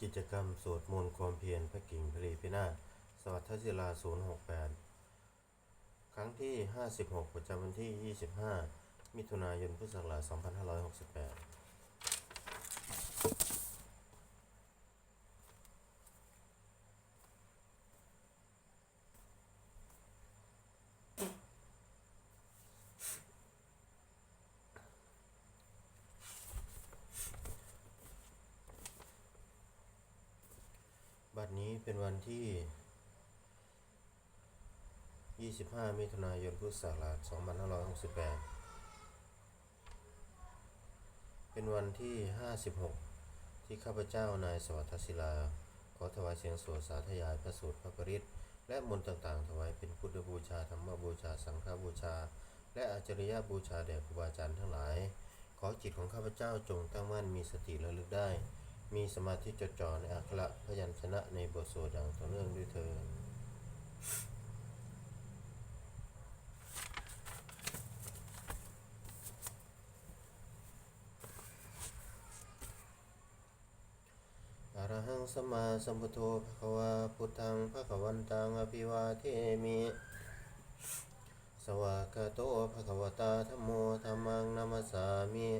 กิจกรรมสวดมนต์ความเพียรพระกิ่งพลีพินาศสวัสดิ์ศิลา 068 ครั้งที่ 56 ประจำวันที่ 25 มิถุนายน พุทธศักราช 2568 นี้เป็นวันที่ 25 มิถุนายน พุทธศักราช 2568 เป็นวันที่ 56 ที่ข้าพเจ้านายสวัสดิ์ศิลา ขอถวายเสียงสวดสาธยายพระสูตรพระปริตและมนต์ต่างๆ ถวายเป็นพุทธบูชาธรรมบูชา สังฆบูชา และอาจริยบูชาแด่ครูบาอาจารย์ทั้งหลาย ขอจิตของข้าพเจ้าจงตั้งมั่นมีสติระลึกได้ มีสมาธิจดจ่อในอักขระพยัญชนะในบทสวดอย่างต่อเนื่องด้วยเธออะระหังสมาสัมพุทโธภะคะวาพุทธังภะคะวันตังอภิวาเทมิ สวากาโตภะคะวตาธโมธัมมังนัมสสามิ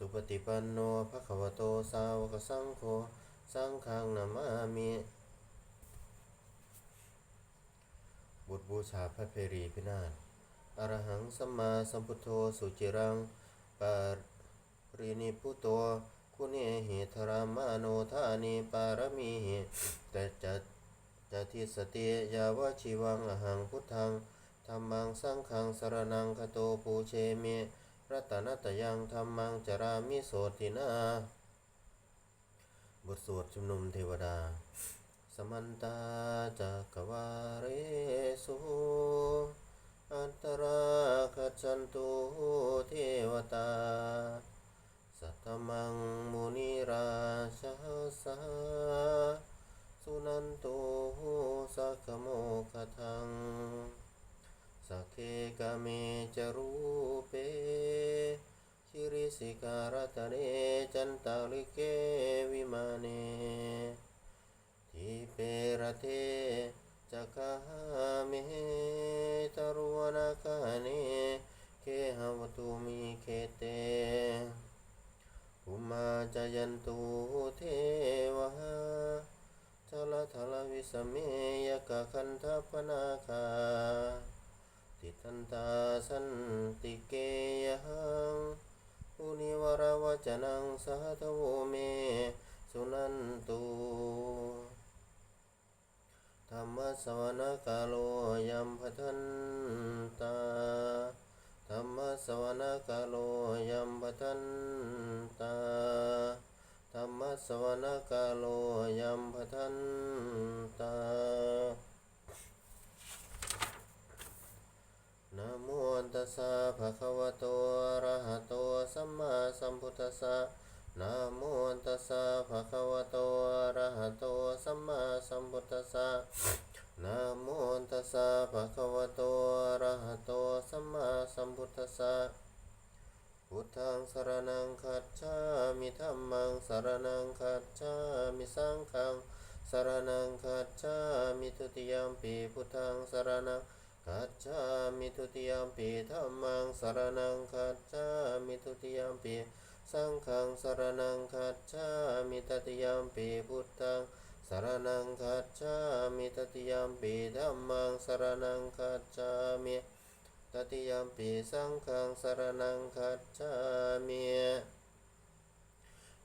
สุปฏิปันโนภะคะวะโตสาวกสังโฆสังฆังนามามิบุตรบูชาพระเพรีพินาศอรหังสัมมาสัมพุทโธสุจิรังปารินิพุโตคุเนหิธรามโนธานิปารมีหิแต่จัตจทิสติยาวชิวังอหังพุทธังธรรมังสังฆังสรนังคโตปูเชมิ รัตนตยังธรรมังจารามิโสตินา บทสวดชุมนุมเทวดา สมันตาจักวาเรสุอันตราคจันตุเทวตา สัตมังมุนิราชาสาสุนันตุสักโมคทังสักเค กิริสิการตเนจันตาลิเกวิมาเนทิเปรเทจักาเมตรุวนาคาเนเคหวตุมิเคเตอุมาจายันตุเทวะทลทลวิสเมยกคันทปนาคาติทันตาสันติเกยัง อุนิวรวจนังสาธโวเม สุนันตุธรรมสวนกาโลยัมพทันตาธรรมสวนกาโลยัมพทันตาธรรมสวนกาโลยัมพทันตา นะโมตั สสะภะคะวะโตอะระหะโตสัมมาสัมพุทธัสสะนะโมตัสสะภะคะวะโตอะระหะโตสัมมาสัมพุทธัสสะนะโมตัสสะภะคะวะโตอะระหะโตสัมมาสัมพุทธัสสะพุทธังสรณังคัจฉามิธัมมังสรณังคัจฉามิสังฆังสรณังคัจฉามิทุติยมปีพุทธังสรณัง คัจฉามิทุติยมปีธัมมังสรณังคัจฉามิทุติยมปีสังฆังสรณังคัจฉามิตติยมปีพุทธังสรณังคัจฉามิตติยมปีธัมมังสรณังคัจฉามิตติยมปีสังฆังสรณังคัจฉามิ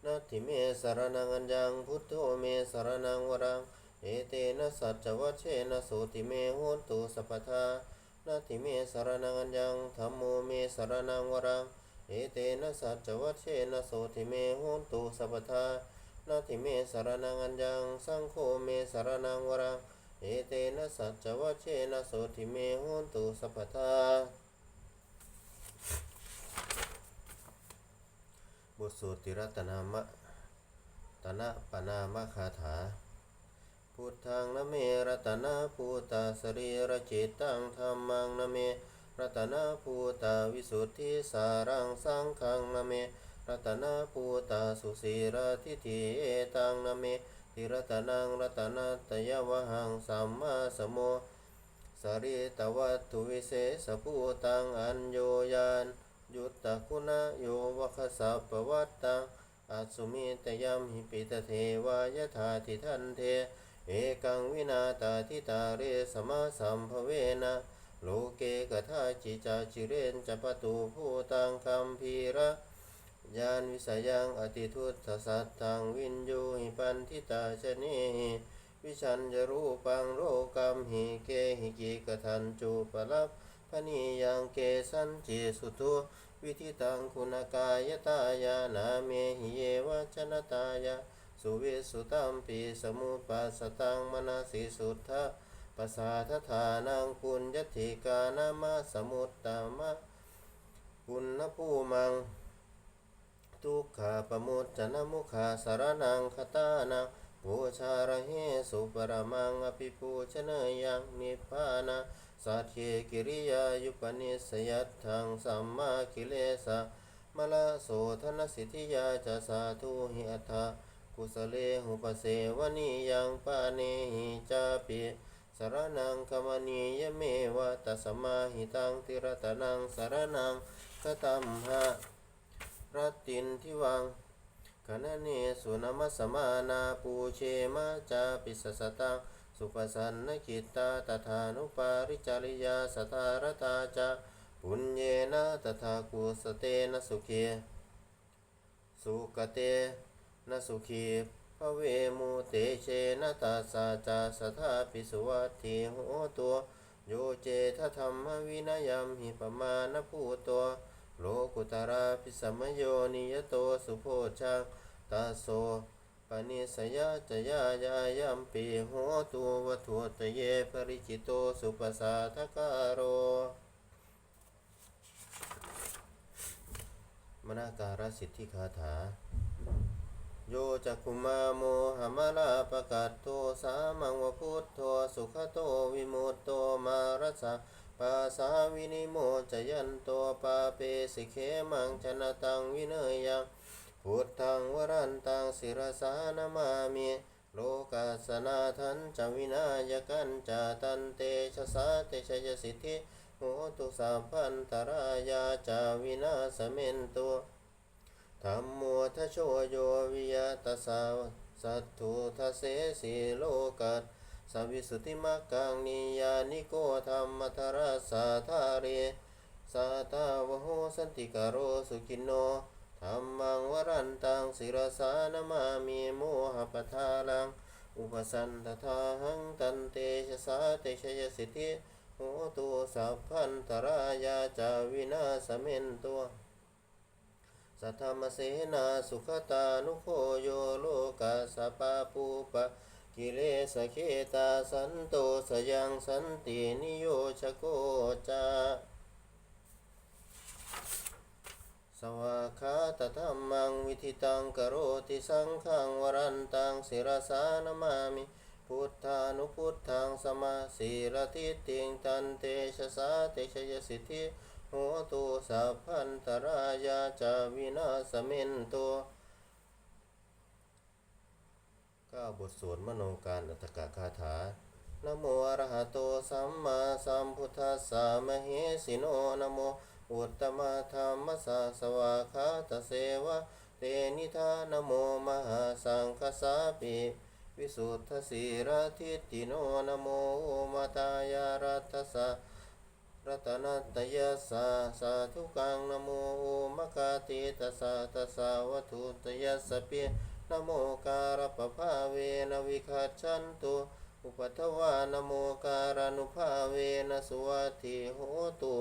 นัตถิเมสรณังอัญญังพุทโธเมสรณังวรัง เอเตนะสัจวัชเชนะโสติเมโหนตุสัพพทานาทิเมสรนังอัญญังธัมโมเมสรนังวรัง เอเตนะสัจวัชเชนะโสติเมโหนตุสัพพทานาทิเมสรนังอัญญังสังโฆเมสรนังวรัง เอเตนะสัจวัชเชนะโสติเมโหนตุสัพพทาบทสวดติรัตนามะตนะปนามะคาถา พุทธังนะเมรัตนาภูตาสรีระจิตตังธรรมังนะเมรัตนาภูตาวิสุทธิสารังสังฆังนะเมรัตนาภูตาสุสีราทิฏฐิเอตังนะเมติรัตนังรัตนัตยวหังสัมมาสมโมสริตวัตถุวิเศษภูตังอัญโยยานยุตตะคุณะโยวคสัพปวัตตังอัสุมิตยัมหิปิตเทวายถาทิทันเท เอกังวินาตาทิตาเรสมาสัมภเวนะโลเกกทาจิจาจิเรนจะปตูภูตังคัมพีระยานวิสยังอติทุตสัตตังวินยูหิปันทิตาชนีวิชัญจะรูปังโลกัมหิเกหิกิกทันจูปลับพนียังเกสันจิสุตุวิธิตังคุณกายตายานาเมหิเยวชนตายา สุวิสุตัมปีสมุปัสตังมนาสิสุทธะปสาทธานังปุญญติกานามาสมุตตามะปุณณภูมัง ทุกขาปมุจจนมุขาสารนังคตานังปูชาระเหสุปรมังอภิปูชเนยังนิพพานาสัตเทกิริยายุปนิสยัตถังสัมมากิเลสะมละโสธนสิทธิยาจะสาธุหิอัตถ กุสเลหุปเสวนียังปาเนหิจาปิสารนังคมณียเมวะตัสมาหิตังติรตนังสารนังกตัมหะรัตินทิวังคณเนสุนมัสมานาปูเชมาจาปิสสตังสุปสันนกิตตาตถานุปาริจาริยาสทารตาจาปุญเยนะตถากุสเตนะสุเขสุกเต นสุขีพระเวมุเตเชนะตาสาจาสทาปิสุวัตถิโหตัวโยเจทธรรมวินัยมหิปมาณภูตัว โลกุตราพิสมโยนิยโตสุโพชังตาโสปนิสยาจยายายัมปีโหตัววัตุตเยปริจิโตสุปสาทกาโรมนาการสิทธิคาถา โยจักคุมาโมหมลาปะกัตโตสามังวพุทโธสุขโตวิมุตโตมารัสสะปาสาวินิโมจยันโตปาเปสิเขมังชนะตังวิเนยยังพุทธังวรันตังศิรสานามามิโลกัสนาทันจวินายกันจาตันเตชะสาเตชยสิทธิโหตุสัพพันตรายาจาวินาสเมนตุ ธรรมโมทโชโยวิยตสาวสัตถุทเสสีโลกัสสวิสุทธิมักกังนิยานิโกธรรมทรสาธาเรสาตาวโหสันติกโรสุขินโนธรรมังวรันตังศิรสานามามีโมหปทาลัง อุปสันตทาหังตันเตชะสาเตชยสิทธิโหตุสัพพันตรายาจาวินาสเมนตัว สัทธรรมเสนาสุขตานุโคโยโลกาสปาปูปะกิเลสเคตาสันโตสยังสันตินิโยชโกจาสวากาตธรรมังวิธิตังกโรติสังขังวรันตังศิรสานามามิพุทธานุพุทธังสมาสีรทิติงตันเตชะสาเตชยสิทธิ โหตุสัพพันตรายาจาวินาสเมนตัวก้าบทสวดมโนการอัตถกคาถานโมอรหะโตสัมมาสัมพุทธัสสะมเหสิโนนโมอุตตมะธรรมสาสวาคาตเสวะเตนิธานโมมหาสังคสาปิวิสุทธสีระทิตติโนนโมมตายารัตสะ รัตนัตยสสะสาธุกังนะโมมะคาติตัสสะตัสสะวัตถุตยัสสะเปียนะโมการปภาเวนวิคัจฉันตุอุปัทวานโมการานุภาเวนสุวัตถิโหตุ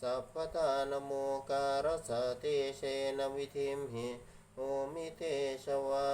สัพพทานโมการสะเตเชนวิธิมหิโอมิเตชวา